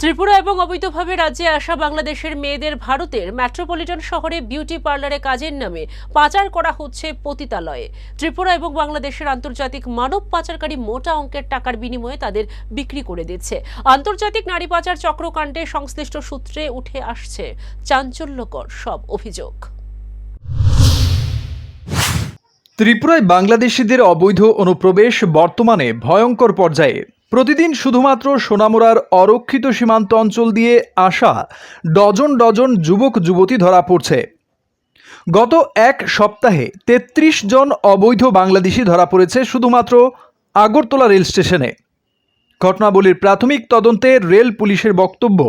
ত্রিপুরা এবং অবৈধভাবে রাজ্যে আসা বাংলাদেশের মেয়েদের ভারতের মেট্রোপলিটন শহরে বিউটি পার্লারে কাজের নামে পাচার করা হচ্ছে পতিতালয়ে। ত্রিপুরা এবং বাংলাদেশের আন্তর্জাতিক মানব পাচারকারী মোটা অঙ্কের টাকার বিনিময়ে তাদের বিক্রি করে দিচ্ছে। আন্তর্জাতিক নারী পাচার চক্রকাণ্ডে সংশ্লিষ্ট সূত্রে উঠে আসছে চাঞ্চল্যকর সব অভিযোগ। ত্রিপুরায় বাংলাদেশিদের অবৈধ অনুপ্রবেশ বর্তমানে ভয়ঙ্কর পর্যায়ে। প্রতিদিন শুধুমাত্র সোনামুড়ার অরক্ষিত সীমান্ত অঞ্চল দিয়ে আসা ডজন ডজন যুবক যুবতী ধরা পড়ছে। গত এক সপ্তাহে ৩৩ জন অবৈধ বাংলাদেশি ধরা পড়েছে শুধুমাত্র আগরতলা রেল স্টেশনে। ঘটনাবলীর প্রাথমিক তদন্তে রেল পুলিশের বক্তব্য,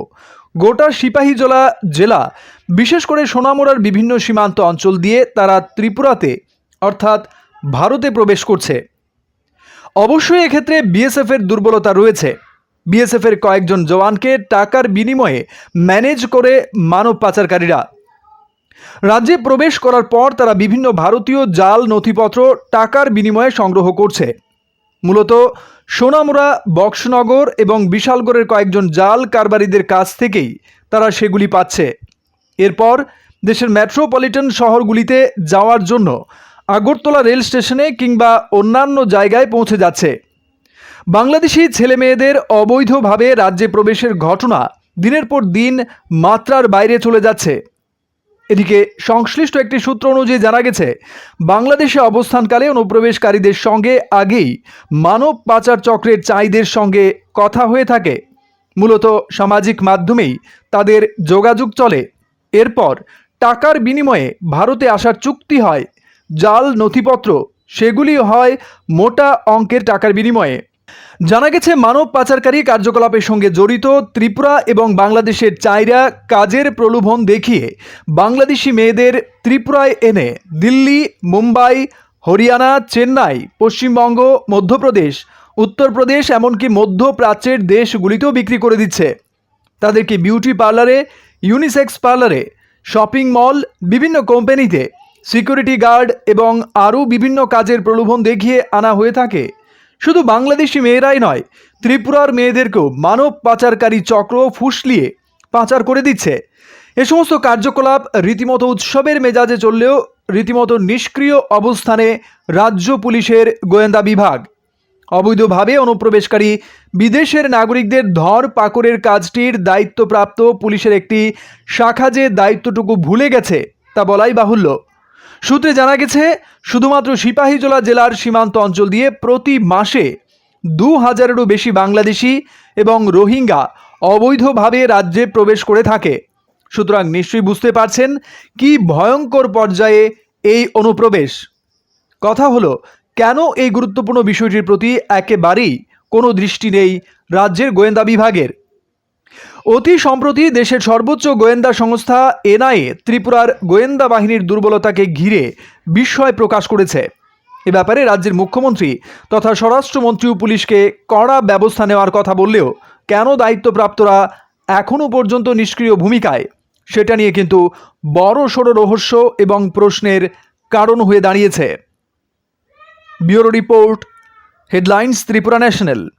গোটা সিপাহীজলা জেলা, বিশেষ করে সোনামুড়ার বিভিন্ন সীমান্ত অঞ্চল দিয়ে তারা ত্রিপুরাতে, অর্থাৎ ভারতে প্রবেশ করছে। অবশ্যই এক্ষেত্রে বিএসএফের দুর্বলতা রয়েছে। বিএসএফের কয়েকজন জওয়ানকে টাকার বিনিময়ে ম্যানেজ করে মানব পাচারকারীরা। রাজ্যে প্রবেশ করার পর তারা বিভিন্ন ভারতীয় জাল, নথিপত্র টাকার বিনিময়ে সংগ্রহ করছে। মূলত সোনামুড়া, বক্সনগর এবং বিশালগড়ের কয়েকজন জাল কারবারিদের কাছ থেকেই তারা সেগুলি পাচ্ছে। এরপর দেশের মেট্রোপলিটন শহরগুলিতে যাওয়ার জন্য আগরতলা রেল স্টেশনে কিংবা অন্যান্য জায়গায় পৌঁছে যাচ্ছে। বাংলাদেশি ছেলে মেয়েদের অবৈধভাবে রাজ্যে প্রবেশের ঘটনা দিনের পর দিন মাত্রার বাইরে চলে যাচ্ছে। এদিকে সংশ্লিষ্ট একটি সূত্র অনুযায়ী জানা গেছে, বাংলাদেশে অবস্থানকালে অনুপ্রবেশকারীদের সঙ্গে আগেই মানব পাচার চক্রের চাইদের সঙ্গে কথা হয়ে থাকে। মূলত সামাজিক মাধ্যমেই তাদের যোগাযোগ চলে। এরপর টাকার বিনিময়ে ভারতে আসার চুক্তি হয় জাল, নথিপত্র, সেগুলি হয় মোটা অঙ্কের টাকার বিনিময়ে। জানা গেছে, মানব পাচারকারী কার্যকলাপের সঙ্গে জড়িত ত্রিপুরা এবং বাংলাদেশের চাইরা কাজের প্রলোভন দেখিয়ে বাংলাদেশি মেয়েদের ত্রিপুরায় এনে দিল্লি, মুম্বাই, হরিয়ানা, চেন্নাই, পশ্চিমবঙ্গ, মধ্যপ্রদেশ, উত্তরপ্রদেশ, এমনকি মধ্যপ্রাচ্যের দেশগুলিতেও বিক্রি করে দিচ্ছে। তাদেরকে বিউটি পার্লারে, ইউনিসেক্স পার্লারে, শপিং মল, বিভিন্ন কোম্পানিতে সিকিউরিটি গার্ড এবং আরও বিভিন্ন কাজের প্রলোভন দেখিয়ে আনা হয়ে থাকে। শুধু বাংলাদেশি মেয়েরাই নয়, ত্রিপুরার মেয়েদেরকেও মানব পাচারকারী চক্র ফুসলিয়ে পাচার করে দিচ্ছে। এ সমস্ত কার্যকলাপ রীতিমতো উৎসবের মেজাজে চললেও রীতিমতো নিষ্ক্রিয় অবস্থানে রাজ্য পুলিশের গোয়েন্দা বিভাগ। অবৈধভাবে অনুপ্রবেশকারী বিদেশের নাগরিকদের ধর পাকড়ের কাজটির দায়িত্বপ্রাপ্ত পুলিশের একটি শাখা যে দায়িত্বটুকু ভুলে গেছে, তা বলাই বাহুল্য। সূত্রে জানা গেছে, শুধুমাত্র সিপাহীজলা জেলার সীমান্ত অঞ্চল দিয়ে প্রতি মাসে দু হাজারেরও বেশি বাংলাদেশি এবং রোহিঙ্গা অবৈধভাবে রাজ্যে প্রবেশ করে থাকে। সুতরাং নিশ্চয়ই বুঝতে পারছেন কি ভয়ঙ্কর পর্যায়ে এই অনুপ্রবেশ। কথা হলো, কেন এই গুরুত্বপূর্ণ বিষয়টির প্রতি একেবারেই কোনো দৃষ্টি নেই রাজ্যের গোয়েন্দা বিভাগের? অতি সম্প্রতি দেশের সর্বোচ্চ গোয়েন্দা সংস্থা এনআইএ ত্রিপুরার গোয়েন্দা বাহিনীর দুর্বলতাকে ঘিরে বিস্ময় প্রকাশ করেছে। এ ব্যাপারে রাজ্যের মুখ্যমন্ত্রী তথা স্বরাষ্ট্রমন্ত্রীও পুলিশকে কড়া ব্যবস্থা নেওয়ার কথা বললেও কেন দায়িত্বপ্রাপ্তরা এখনও পর্যন্ত নিষ্ক্রিয় ভূমিকায়? সেটা নিয়ে কিন্তু বড় সড়ো রহস্য এবং প্রশ্নের কারণ হয়ে দাঁড়িয়েছে। Bureau report, headlines, Tripura national.